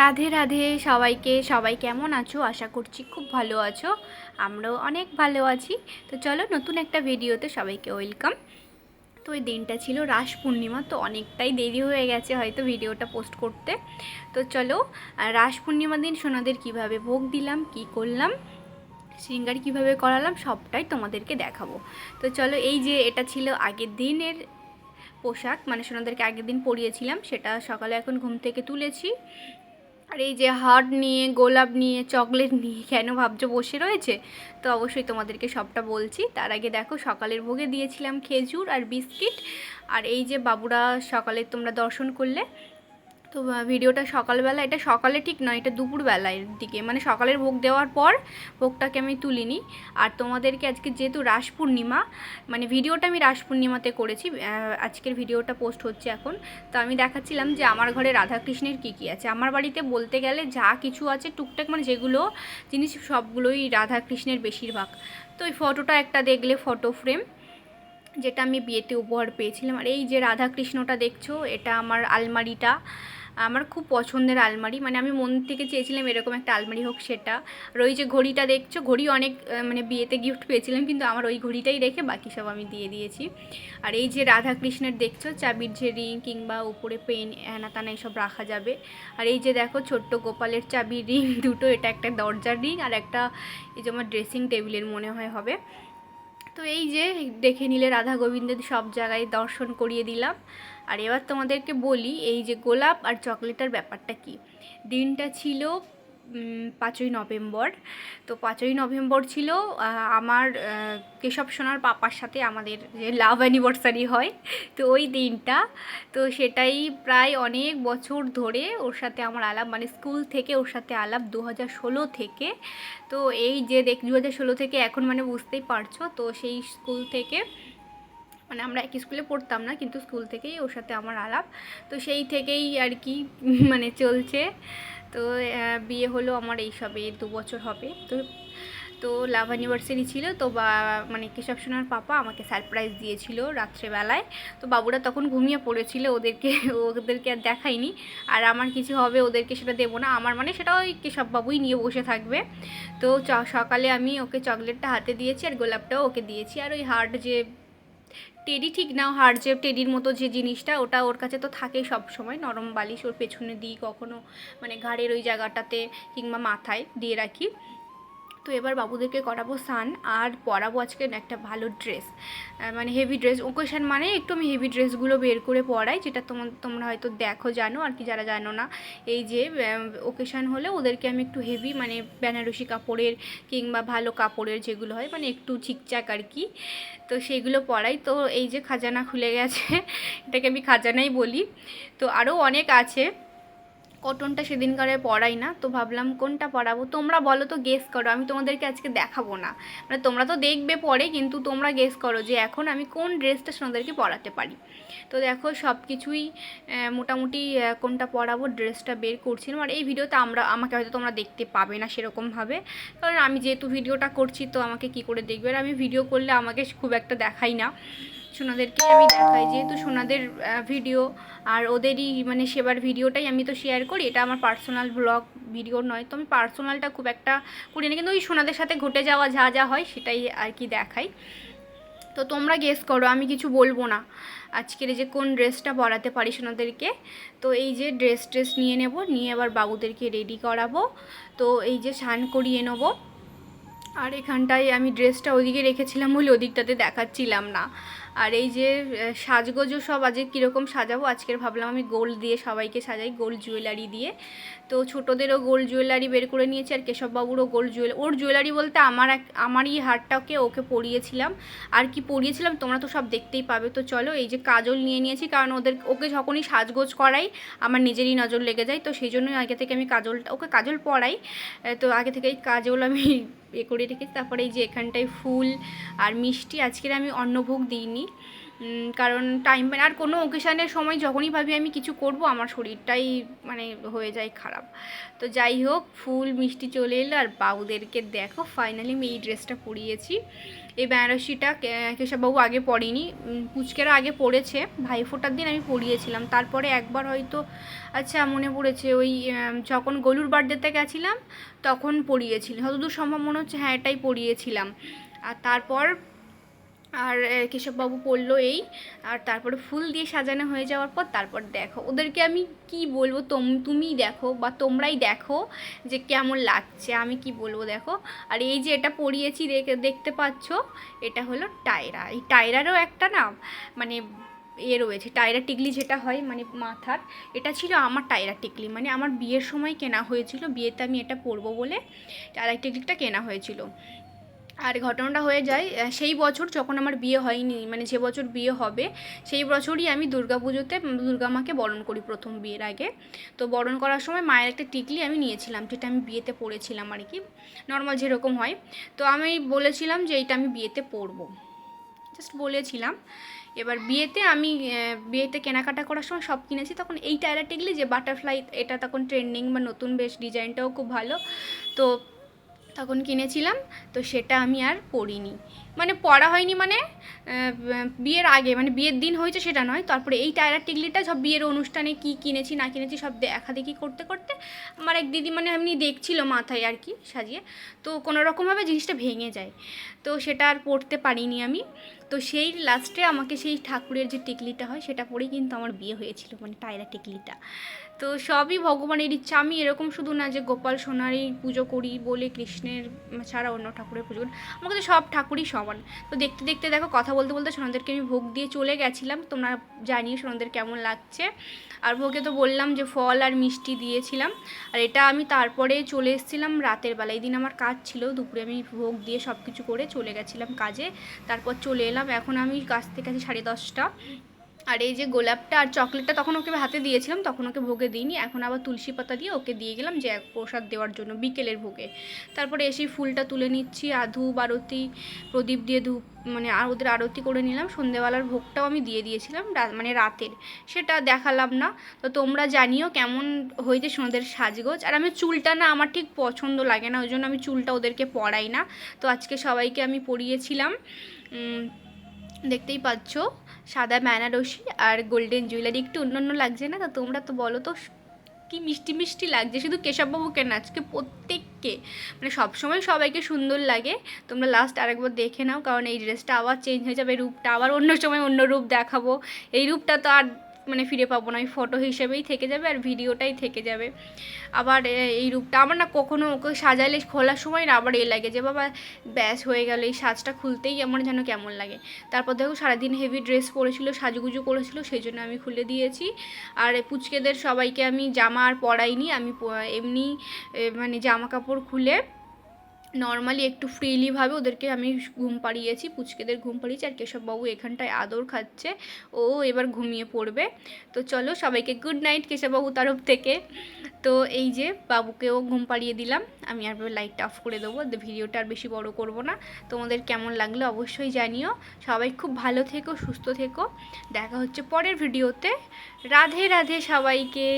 রাধে রাধে সবাইকে। সবাই কেমন আছো? আশা করছি খুব ভালো আছো। আমরাও অনেক ভালো আছি। তো চলো নতুন একটা ভিডিওতে সবাইকে ওয়েলকাম। তো ওই দিনটা ছিল রাস পূর্ণিমা, তো অনেকটাই দেরি হয়ে গেছে হয়তো ভিডিওটা পোস্ট করতে। তো চলো রাস পূর্ণিমা দিন সোনাদের কীভাবে ভোগ দিলাম, কি করলাম, শৃঙ্গার কীভাবে করালাম, সবটাই তোমাদেরকে দেখাবো। তো চলো, এই যে এটা ছিল আগের দিনের পোশাক মানে সোনাদেরকে আগের দিন পরিয়েছিলাম, সেটা সকালে এখন ঘুম থেকে তুলেছি। আর এই যে হার্ট নিয়ে, গোলাপ নিয়ে, চকলেট নিয়ে কেন ভাবছ বসে রয়েছে? তো অবশ্যই তোমাদেরকে সবটা বলছি। তার আগে দেখো, সকালের ভোগে দিয়েছিলাম খেজুর আর বিস্কিট। আর এই যে বাবুরা সকালে তোমরা দর্শন করলে তো ভিডিওটা সকালবেলা, এটা সকালে ঠিক নয়, এটা দুপুরবেলার দিকে। মানে সকালের ভোগ দেওয়ার পর ভোগটাকে আমি তুলিনি। আর তোমাদেরকে আজকে যেহেতু রাস পূর্ণিমা মানে ভিডিওটা আমি রাস পূর্ণিমাতে করেছি আজকের ভিডিওটা পোস্ট হচ্ছে এখন। তো আমি দেখাচ্ছিলাম যে আমার ঘরে রাধাকৃষ্ণের কী কী আছে। আমার বাড়িতে বলতে গেলে যা কিছু আছে টুকটাক মানে যেগুলো জিনিস সবগুলোই রাধাকৃষ্ণের বেশিরভাগ। তো ওই ফটোটা একটা দেখলে ফটো ফ্রেম, যেটা আমি বিয়েতে উপহার পেয়েছিলাম। আর এই যে রাধাকৃষ্ণটা দেখছ, এটা আমার আলমারিটা। আমার খুব পছন্দের আলমারি। মানে আমি মন থেকে চেয়েছিলাম এরকম একটা আলমারি হোক সেটা। আর ওই যে ঘড়িটা দেখছ, ঘড়ি অনেক মানে বিয়েতে গিফট পেয়েছিলাম, কিন্তু আমার ওই ঘড়িটাই রেখে বাকি সব আমি দিয়ে দিয়েছি। আর এই যে রাধাকৃষ্ণের দেখছ, চাবির যে রিং কিংবা উপরে পেন হ্যানা তানা এসব রাখা যাবে। আর এই যে দেখো, ছোট্ট গোপালের চাবির রিং দুটো, এটা একটা দরজার রিং আর একটা এই যে আমার ড্রেসিং টেবিলের মনে হয় হবে। তো এই যে দেখে নিলে রাধা গোবিন্দের সব জায়গায় দর্শন করিয়ে দিলাম। আর এবার তোমাদেরকে বলি, এই যে গোলাপ আর চকলেটের ব্যাপারটা কি? দিনটা ছিল পাঁচই নভেম্বর। তো পাঁচই নভেম্বর ছিল আমার কেশব সোনার পাপার সাথে আমাদের যে লাভ অ্যানিভার্সারি হয়, তো ওই দিনটা। তো সেটাই প্রায় অনেক বছর ধরে ওর সাথে আমার আলাপ মানে স্কুল থেকে ওর সাথে আলাপ দু হাজার ষোলো থেকে। তো এই যে দেখ দু হাজার ষোলো থেকে এখন মানে বুঝতেই পারছ, তো সেই স্কুল থেকে মানে আমরা একই স্কুলে পড়তাম না, কিন্তু স্কুল থেকেই ওর সাথে আমার আলাপ। তো সেই থেকেই আর কি মানে চলছে। তো বিয়ে হলো আমার এই সবে দু বছর হবে। তো তো লাভ অ্যানিভার্সারি ছিল, তো বা মানে কেশব সোনার পাপা আমাকে সারপ্রাইজ দিয়েছিল রাত্রেবেলায়। তো বাবুরা তখন ঘুমিয়ে পড়েছিল, ওদেরকে ওদেরকে আর দেখাইনি। আর আমার কিছু হবে ওদেরকে সেটা দেবো না, আমার মানে সেটা ওই কেশব বাবুই নিয়ে বসে থাকবে। তো সকালে আমি ওকে চকলেটটা হাতে দিয়েছি আর গোলাপটাও ওকে দিয়েছি। আর ওই হার্ট যে টেডি ঠিক নাও হার যে টেডির মতো যে জিনিসটা, ওটা ওর কাছে তো থাকেই সব সময় নরম বালিশ ওর পেছনে দিই কখনো মানে ঘাড়ের ওই জায়গাটাতে কিংবা মাথায় দিয়ে রাখি। তো এবার বাবুদেরকে করাবো স্নান আর পরাবো আজকে একটা ভালো ড্রেস মানে হেভি ড্রেস ওকেশন মানে একটু আমি হেভি ড্রেসগুলো বের করে পরাই, যেটা তোমার তোমরা হয়তো দেখো, জানো আর কি যারা জানো না। এই যে ওকেশন হলে ওদেরকে আমি একটু হেভি মানে বেনারসি কাপড়ের কিংবা ভালো কাপড়ের যেগুলো হয় মানে একটু চিকচাক আর কি, তো সেগুলো পরাই। তো এই যে খাজানা খুলে গেছে, এটাকে আমি খাজানাই বলি। তো আরও অনেক আছে। কটনটা সেদিনকারে পড়াই না, তো ভাবলাম কোনটা পরাবো? তোমরা বলো তো গেস করো, আমি তোমাদেরকে আজকে দেখাবো না। মানে তোমরা তো দেখবে পরে, কিন্তু তোমরা গেস করো যে এখন আমি কোন ড্রেসটা তোমাদেরকে পরাতে পারি। তো দেখো সব কিছুই মোটামুটি কোনটা পরাবো, ড্রেসটা বের করছিলাম। আর এই ভিডিওতে আমরা, আমাকে হয়তো তোমরা দেখতে পাবে না সেরকমভাবে কারণ আমি যেহেতু ভিডিওটা করছি, তো আমাকে কি করে দেখবে? আর আমি ভিডিও করলে আমাকে খুব একটা দেখাই না। সোনাদেরকে আমি দেখাই। যেহেতু সোনাদের ভিডিও আর ওদেরই মানে সেবার ভিডিওটাই আমি তো শেয়ার করি, এটা আমার পার্সোনাল ব্লগ ভিডিও নয়। তো আমি পার্সোনালটা খুব একটা করি না, কিন্তু ওই সোনাদের সাথে ঘটে যাওয়া যা যা হয় সেটাই আর কি দেখাই। তো তোমরা গেস করো, আমি কিছু বলব না। আজকের যে কোন ড্রেসটা পরাতে পারি সোনাদেরকে, তো এই যে ড্রেস ট্রেস নিয়ে নেব, নিয়ে আবার বাবুদেরকে রেডি করাবো। তো এই যে স্নান করিয়ে নেব। আর এখানটায় আমি ড্রেসটা ওদিকে রেখেছিলাম বলে ওদিকটাতে দেখাচ্ছিলাম না। আর এই যে সাজগোজও সব আজকে কীরকম সাজাবো, আজকের ভাবলাম আমি গোল্ড দিয়ে সবাইকে সাজাই গোল্ড জুয়েলারি দিয়ে। তো ছোটোদেরও গোল্ড জুয়েলারি বের করে নিয়েছি আর কেশববাবুরও গোল্ড জুয়েলারি ওর জুয়েলারি বলতে আমার এক, আমারই হারটাকে ওকে পরিয়েছিলাম। আর কি পরিয়েছিলাম তোমরা তো সব দেখতেই পাবে। তো চলো এই যে কাজল নিয়ে নিয়েছি, কারণ ওদের, ওকে যখনই সাজগোজ করাই, আমার নিজেরই নজর লেগে যায়। তো সেই জন্যই আগে থেকে আমি কাজলটা, ওকে কাজল পরাই। তো আগে থেকেই কাজল আমি এ করে রেখেছি। তারপরে এই যে এখানটায় ফুল আর মিষ্টি আজকের আমি অন্নভোগ দিইনি। কারণ টাইম আর কোনো ওকেশানের সময় যখনই ভাবি আমি কিছু করব, আমার শরীরটাই মানে হয়ে যায় খারাপ। তো যাই হোক, ফুল, মিষ্টি চলে এলো আর বাবুদেরকে দেখো ফাইনালি আমি এই ড্রেসটা পরিয়েছি। এই বেনারসিটা কেশববাবু আগে পরেনি পুচকেরা আগে পরেছে। ভাইফোঁটার দিন আমি পরিয়েছিলাম। তারপরে একবার হয়তো আচ্ছা মনে পড়েছে ওই যখন গলুর বার্থডেতে গেছিলাম, তখন পরিয়েছিলাম যতদূর সম্ভব মনে হচ্ছে হ্যাঁ এটাই পরিয়েছিলাম। আর তারপর আর কেশববাবু পড়ল এই। আর তারপরে ফুল দিয়ে সাজানো হয়ে যাওয়ার পর তারপর দেখো, ওদেরকে আমি কি বলব তোম, তুমিই দেখো বা তোমরাই দেখো যে কেমন লাগছে, আমি কি বলব দেখো। আর এই যে এটা পরিয়েছি রেখে, দেখতে পাচ্ছ, এটা হলো টায়রা। এই টায়রারও একটা না মানে এ রয়েছে, টায়রা টিকলি যেটা হয় মানে মাথার, এটা ছিল আমার টায়রা টিকলি। মানে আমার বিয়ের সময় কেনা হয়েছিল, বিয়েতে আমি এটা পরবো বলে, টায়রা টিকলিটা কেনা হয়েছিল। আর ঘটনাটা হয়ে যায় সেই বছর যখন আমার বিয়ে হয়নি মানে যে বছর বিয়ে হবে, সেই বছরই আমি দুর্গা পুজোতে দুর্গা মাকে বরণ করি প্রথম বিয়ের আগে। তো বরণ করার সময় মায়ের একটা টিকলি আমি নিয়েছিলাম, যেটা আমি বিয়েতে পরেছিলাম আর কি নর্মাল যেরকম হয়। তো আমি বলেছিলাম যে এইটা আমি বিয়েতে পরবো। জাস্ট বলেছিলাম। এবার বিয়েতে আমি বিয়েতে কেনাকাটা করার সময় সব কিনেছি, তখন এই টায়রা টিকলি যে বাটারফ্লাই এটা তখন ট্রেন্ডিং বা নতুন বেশ ডিজাইনটাও খুব ভালো। তো তখন কিনেছিলাম, তো সেটা আমি আর পরিনি। মানে পড়া হয়নি মানে বিয়ের আগে মানে বিয়ের দিন হয়েছে সেটা নয়, তারপরে এই টায়রা টিকলিটা সব বিয়ের অনুষ্ঠানে কি কিনেছি, না কিনেছি, সব দেখা দেখি করতে করতে আমার এক দিদি মানে এমনি দেখছিল মাথায় আর কি সাজিয়ে, তো কোনো রকমভাবে জিনিসটা ভেঙে যায়। তো সেটা আর পড়তে পারিনি আমি। তো সেই লাস্টে আমাকে সেই ঠাকুরের যে টিকলিটা হয়, সেটা পরেই কিন্তু আমার বিয়ে হয়েছিল মানে টায়রা টিকলিটা। তো সবই ভগবানের ইচ্ছা। আমি এরকম শুধু না যে গোপাল সোনারই পুজো করি, বলে কৃষ্ণের ছাড়া অন্য ঠাকুরের পুজো করি। আমার কাছে সব ঠাকুরই সমান। তো দেখতে দেখতে দেখো, কথা বলতে বলতে সোনাদেরকে আমি ভোগ দিয়ে চলে গেছিলাম। তোমরা জানিও সোনাদের কেমন লাগছে। আর ভোগে তো বললাম যে ফল আর মিষ্টি দিয়েছিলাম। আর এটা আমি তারপরে চলে এসেছিলাম রাতের বেলা। এই দিন আমার কাজ ছিল, দুপুরে আমি ভোগ দিয়ে সব কিছু করে চলে গেছিলাম কাজে। তারপর চলে এলাম। এখন আমি কাজ থেকে আছি সাড়ে দশটা। আর এই যে গোলাপটা আর চকলেটটা তখন ওকে হাতে দিয়েছিলাম, তখন ওকে ভোগে দিইনি। এখন আবার তুলসী পাতা দিয়ে ওকে দিয়ে গেলাম যে প্রসাদ দেওয়ার জন্য বিকেলের ভোগে। তারপরে এসে ফুলটা তুলে নিচ্ছি আর ধূপ আরতি প্রদীপ দিয়ে ধূপ মানে আর ওদের আরতি করে নিলাম। সন্ধেবেলার ভোগটাও আমি দিয়ে দিয়েছিলাম মানে রাতের। সেটা দেখালাম না। তো তোমরা জানিও কেমন হয়েছে সোনাদের সাজগোজ। আর আমি চুলটা না আমার ঠিক পছন্দ লাগে না, ওই জন্য আমি চুলটা ওদেরকে পরাই না। তো আজকে সবাইকে আমি পরিয়েছিলাম। দেখতেই পাচ্ছ। সাদা বেনারসি আর গোল্ডেন জুয়েলারি। একটু অন্য অন্য লাগছে না? তা তোমরা তো বলো তো, কি মিষ্টি মিষ্টি লাগছে। শুধু কেশববাবুকে না, আজকে প্রত্যেককে। মানে সবসময় সবাইকে সুন্দর লাগে। তোমরা লাস্ট আরেকবার দেখে নাও, কারণ এই ড্রেসটা আবার চেঞ্জ হয়ে যাবে। রূপটা আবার অন্য সময় অন্য রূপ দেখাবো। এই রূপটা তো আর মানে ফিরে পাবো না। ওই ফটো হিসেবেই থেকে যাবে আর ভিডিওটাই থেকে যাবে। আবার এই রূপটা আমার না কখনো ওকে সাজাইলে খোলার সময় না আবার এ লাগে যে, বাবা, ব্যাস হয়ে গেল, এই সাজটা খুলতেই আমার যেন কেমন লাগে। তারপর দেখো সারাদিন হেভি ড্রেস পরেছিল, সাজুগুজু করেছিল সেই জন্য আমি খুলে দিয়েছি। আর পুচকেদের সবাইকে আমি জামা আর পরাইনি। আমি এমনি মানে জামা কাপড় খুলে নর্মালি একটু ফ্রিলিভাবে ওদেরকে আমি ঘুম পাড়িয়েছি, পুচকেদের ঘুম পাড়িয়েছি আর কেশববাবু এখানটায় আদর খাচ্ছে। ও এবার ঘুমিয়ে পড়বে। তো চলো সবাইকে গুড নাইট কেশববাবু তরফ থেকে। তো এই যে বাবুকেও ঘুম পাড়িয়ে দিলাম। আমি আর লাইটটা অফ করে দেবো। ভিডিওটা আর বেশি বড় করব না। তোমাদের কেমন লাগল অবশ্যই জানিও। সবাই খুব ভালো থেকো, সুস্থ থেকো। দেখা হচ্ছে পরের ভিডিওতে। রাধে রাধে সবাইকে।